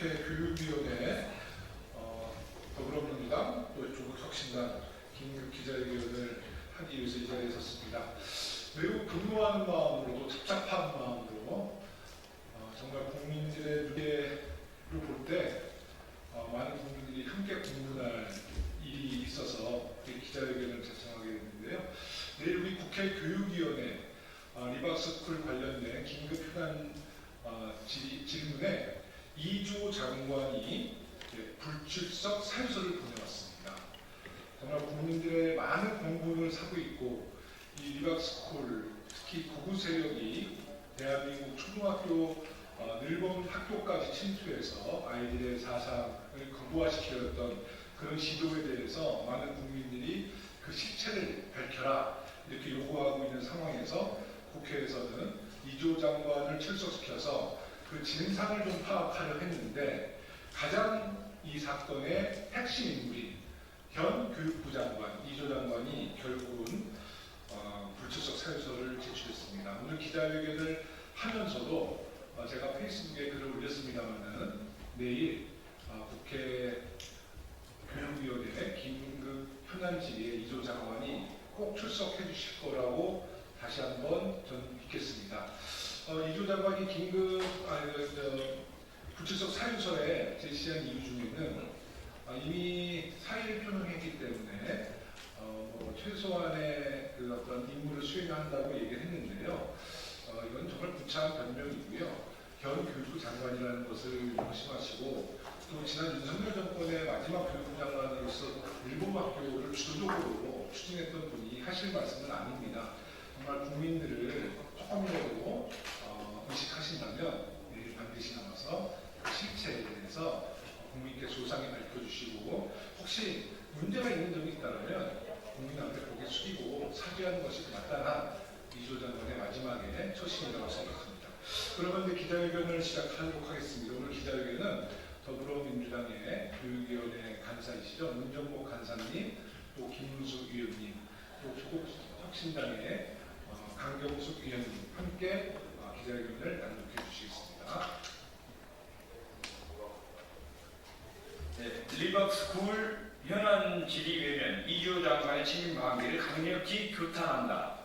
국회 교육위원회 어, 더불어민주당 또 조국혁신당 긴급 기자회견을 하기 위해서 이 자리에 섰습니다. 매우 분노하는 마음으로 또 답답한 마음으로 어, 정말 국민들의 눈에를 볼때 어, 많은 국민들이 함께 공분할 일이 있어서 기자회견을 자청하게 됐는데요. 내일 우리 국회 교육위원회 어, 리박스쿨 관련된 긴급 현안 어, 질- 질문에 이조 장관이 불출석 사유서를 보내왔습니다. 정말 국민들의 많은 공분을 사고 있고 이 리박스쿨 특히 구구 세력이 대한민국 초등학교 어, 늘본 학교까지 침투해서 아이들의 사상을 극우화시키려던 그런 시도에 대해서 많은 국민들이 그 실체를 밝혀라 이렇게 요구하고 있는 상황에서 국회에서는 이조 장관을 출석시켜서 그 진상을 좀 파악하려 했는데 가장 이 사건의 핵심 인물인 현 교육부 장관 이조 장관이 결국은 어, 불출석 사유서를 제출했습니다. 오늘 기자회견을 하면서도 어, 제가 페이스북에 글을 올렸습니다만은 내일 어, 국회 교육위원회 긴급 현안질의에 이조 장관이 꼭 출석해 주실 거라고 다시 한번. 어, 이조 장관이 긴급 아니, 그, 저, 불출석 사유서에 제시한 이유 중에는 어, 이미 사의를 표명했기 때문에 어, 뭐 최소한의 그 어떤 임무를 수행한다고 얘기를 했는데요. 어, 이건 정말 구차한 변명이고요. 현 교육부 장관이라는 것을 명심하시고 또 지난 윤석열 정권의 마지막 교육부 장관으로서 일본 학교를 주도적으로 추진했던 분이 하실 말씀은 아닙니다. 정말 국민들을 조금이라도 어, 의식하신다면 내일 반드시 나와서 그 실체에 대해서 국민께 소상히 밝혀주시고 혹시 문제가 있는 점이 있다면 국민 앞에 고개 숙이고 사죄하는 것이 마땅한 이조 장관의 처신이라고 생각합니다. 그러면 이제 기자회견을 시작하도록 하겠습니다. 오늘 기자회견은 더불어민주당의 교육위원회 간사이시죠. 문정복 간사님, 또 김문수 위원님, 또 조국혁신당의 어, 강경숙 위원님 함께 어, 기자회견을 낭독해 주시겠습니다. 네, 리버스쿨 현안 질의위원회는 이주호 장관의 책임 방해를 강력히 규탄한다.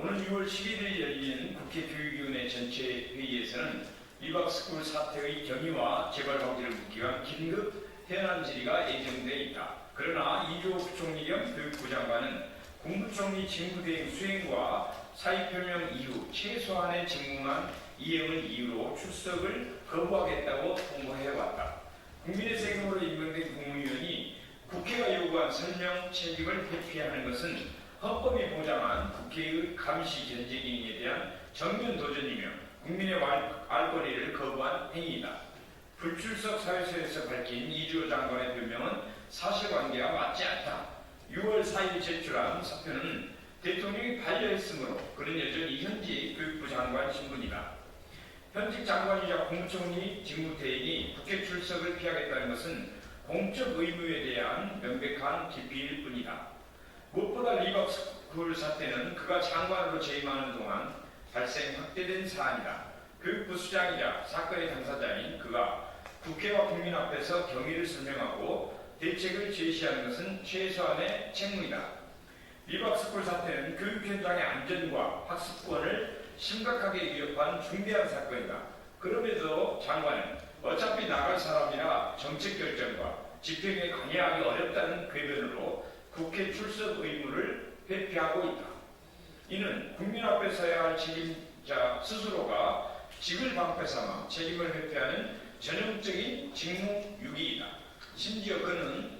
오늘 6월 11일 열리는 국회 교육위원회 전체 회의에서는 리버스쿨 사태의 경위와 재발 방지를 묻기 위한 긴급 현안 질의가 예정돼 있다. 그러나 이주호 부총리 겸 교육부 장관은 국무총리 직무대행 수행과 사의표명 이후 최소한의 직무만 이행을 이유로 출석을 거부하겠다고 통보해왔다. 국민의 세금으로 임명된 국무위원이 국회가 요구한 설명 책임을 회피하는 것은 헌법이 보장한 국회의 감시 견제기능에 대한 정면 도전이며 국민의 알- 알 권리를 거부한 행위이다. 불출석 사유서에서 밝힌 이주호 장관의 변명은 사실관계와 맞지 않다. 6월 4일 제출한 사표는 대통령이 반려했으므로 그는 여전히 현직 교육부 장관 신분이다. 현직 장관이자 국무총리 직무대행이 국회 출석을 피하겠다는 것은 공적 의무에 대한 명백한 기피일 뿐이다. 무엇보다 리버스쿨 사태는 그가 장관으로 재임하는 동안 발생 확대된 사안이다. 교육부 수장이자 사건의 당사자인 그가 국회와 국민 앞에서 경위를 설명하고 대책을 제시하는 것은 최소한의 책무이다. 리버스쿨 사태는 교육 현장의 안전과 학습권을 심각하게 위협한 중대한 사건이다. 그럼에도 장관은 어차피 나갈 사람이라 정책 결정과 집행에 관여하기 어렵다는 궤변으로 국회 출석 의무를 회피하고 있다. 이는 국민 앞에 서야 할 책임자 스스로가 직을 방패 삼아 책임을 회피하는 전형적인 직무유기이다. 심지어 그는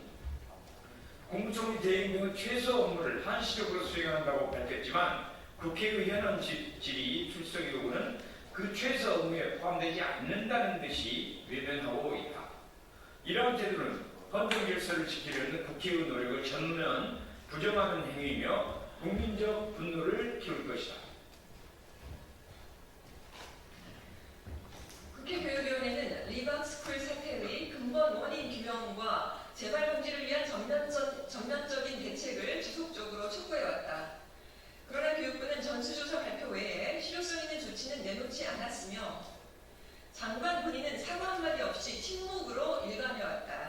공무총리 대행 등의 최소 업무를 한시적으로 수행한다고 밝혔지만 국회의 현안 질- 질의 출석 요구는 그 최소 업무에 포함되지 않는다는 듯이 외면하고 있다. 이러한 태도는 헌정 질서를 지키려는 국회의 노력을 전면 부정하는 행위이며 국민적 분노를 키울 것이다. 국회 교육위원회는 리박스쿨 사태의 근본 원인 규명과 재발 방지를 위한 전면적, 전면적인 대책을 지속적으로 촉구해왔다. 그러나 교육부는 전수조사 발표 외에 실효성 있는 조치는 내놓지 않았으며 장관 본인은 사과 한마디 없이 침묵으로 일관해왔다.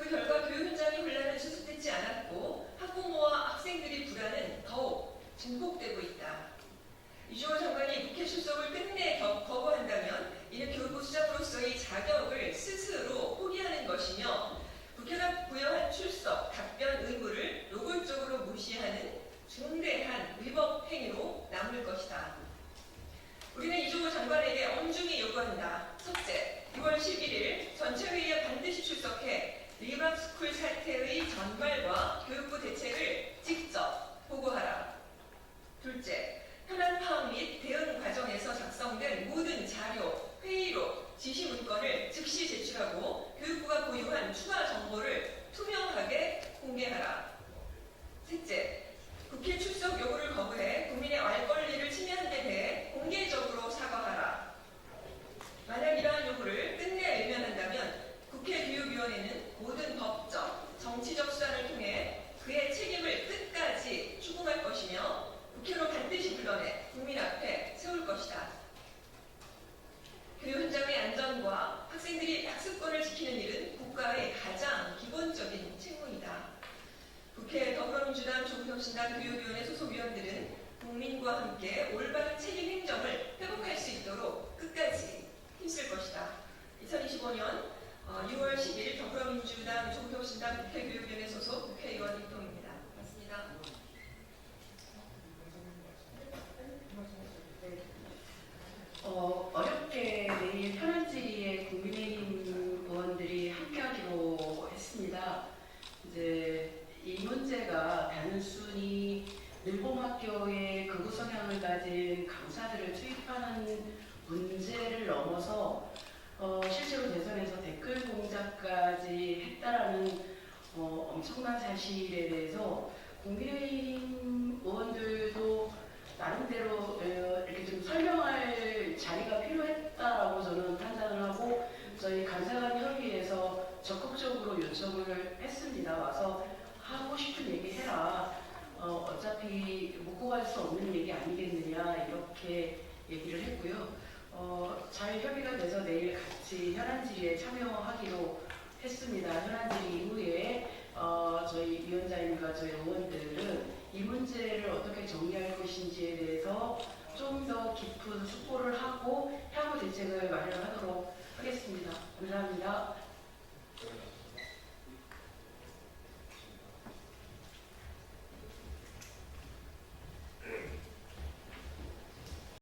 그 결과 교육 현장의 혼란은 수습되지 않았고 학부모와 학생들의 불안은 더욱 증폭되고 있다. 이주호 장관이 국회 출석을 끝내 거- 거부한다면 이는 교육부 수장으로서의 자격을 스스로 포기하는 것이며 국회가 부여한 출석, 답변 의무를 노골적으로 무시하는 중대한 위법 행위로 남을 것이다. 우리는 이주호 장관에게 엄중히 요구한다. 첫째, 6월 11일 전체회의에 반드시 출석해 리박스쿨 사태의 전말과 교육부 대책을 직접 보고하라. 둘째, 현안 파악 및 대응 과정에서 작성된 모든 자료, 회의록, 지시 문건을 즉시 제출하고 교육부가 보유한 추가 정보를 투명하게 공개하라. 셋째, 국회 출석 요구를 거부해 국민의 알 권리를 침해한 데 대해 공개적으로 사과하라. 만약 이러한 요구를 끝내 외면한다면 국회 교육위원회는 모든 법적, 정치적 수단을 통해 그의 책임을 끝까지 추궁할 것이며 국회로 반드시 불러내 국민 앞에 세울 것이다. 교육 현장의 안전과 학생들이 학습권을 지키는 일은 국가의 가장 기본적인 책무이다. 국회 더불어민주당 조국혁신당 교육위원회 소속위원들은 국민과 함께 올바른 책임 행정을 회복할 수 있도록 끝까지 힘쓸 것이다. 2025년 6월 10일 더불어민주당 조국혁신당 국회교육위원회 소속 국회의원 입동입니다. 맞습니다. 어, 어렵게 내일 편안지리에 국민의힘 의원들이 함께하기로 했습니다. 이제 이 문제가 단순히 늘봄학교의 극우 성향을 가진 강사들을 투입하는 문제를 넘어서 어, 실제로 대선에서 댓글 공작까지 했다라는 어, 엄청난 사실에 대해서 국민의힘 의원들도 나름대로 어, 이렇게 좀 설명할 자리가 필요했다라고 저는 판단을 하고 저희 간사간 협의회에서 적극적으로 요청을 했습니다. 와서 하고 싶은 얘기 해라. 어, 어차피 묻고 갈 수 없는 얘기 아니겠느냐 이렇게 얘기를 했고요. 어, 잘 협의가 돼서 내일 같이 현안질의에 참여하기로 했습니다. 현안질의 이후에 어, 저희 위원장님과 저희 의원들은 이 문제를 어떻게 정리할 것인지에 대해서 좀 더 깊은 숙고를 하고 향후 대책을 마련하도록 하겠습니다. 감사합니다.